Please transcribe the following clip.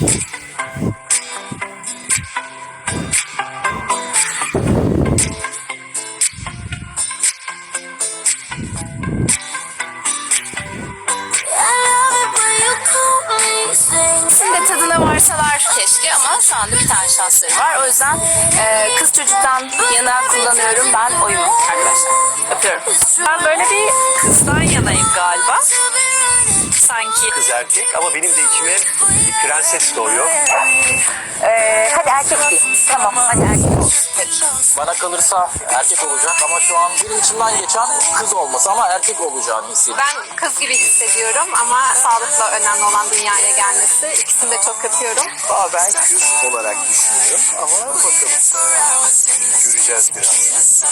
De tadına varsalar keşke ama şu anda bir tane şansları var. O yüzden e, kız çocuktan yana kullanıyorum ben oyumu arkadaşlar. Öpüyorum. Ben böyle bir kızdan yanayım galiba. Kız erkek ama benim de içime prenses doğuyor. Ee, hadi erkek değil. Tamam hadi erkek ol. Bana kalırsa erkek olacak ama şu an benim içimden geçen kız olması ama erkek olacağını hissediyorum. Ben kız gibi hissediyorum ama sağlıkla önemli olan dünyaya gelmesi. İkisini de çok öpüyorum. Aa, ben kız olarak düşünüyorum ama bakalım. Göreceğiz biraz.